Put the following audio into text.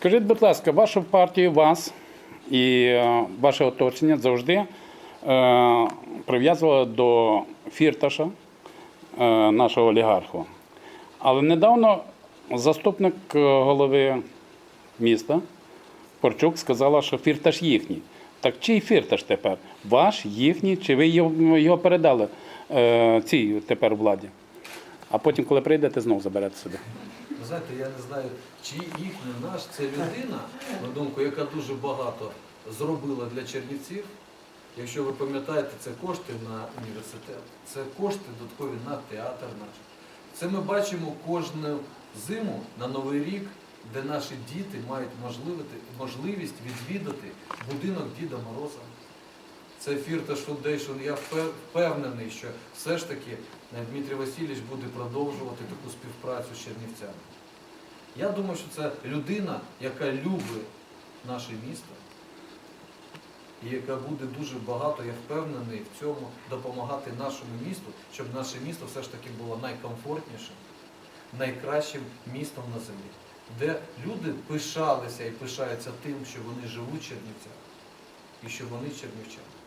Скажіть, будь ласка, вашу партію, вас і е, ваше оточення завжди е, прив'язувало до фірташа, е, нашого олігарху. Але недавно заступник голови міста Порчук сказала, що фірташ їхній. Так чий фірташ тепер? Ваш, їхній, чи ви його, передали цій тепер владі? А потім, коли прийдете, знову заберете собі. Ви знаєте, я не знаю, чи їхній наш це людина, на думку, яка дуже багато зробила для Чернівців. Якщо ви пам'ятаєте, це кошти на університет, це кошти додаткові на театр наш. Це ми бачимо кожну зиму на Новий рік, де наші діти мають можливість відвідати будинок Діда Мороза. Це Фірташ Фундейшн. Я впевнений, що все ж таки е, Дмитрій Васильович буде продовжувати таку співпрацю з Чернівцями. Я думаю, що це людина, яка любить наше місто, і яка буде дуже багато, я впевнений, в цьому допомагати нашому місту, щоб наше місто все ж таки було найкомфортнішим, найкращим містом на землі, де люди пишалися і пишаються тим, що вони живуть в Чернівцях і що вони чернівчани.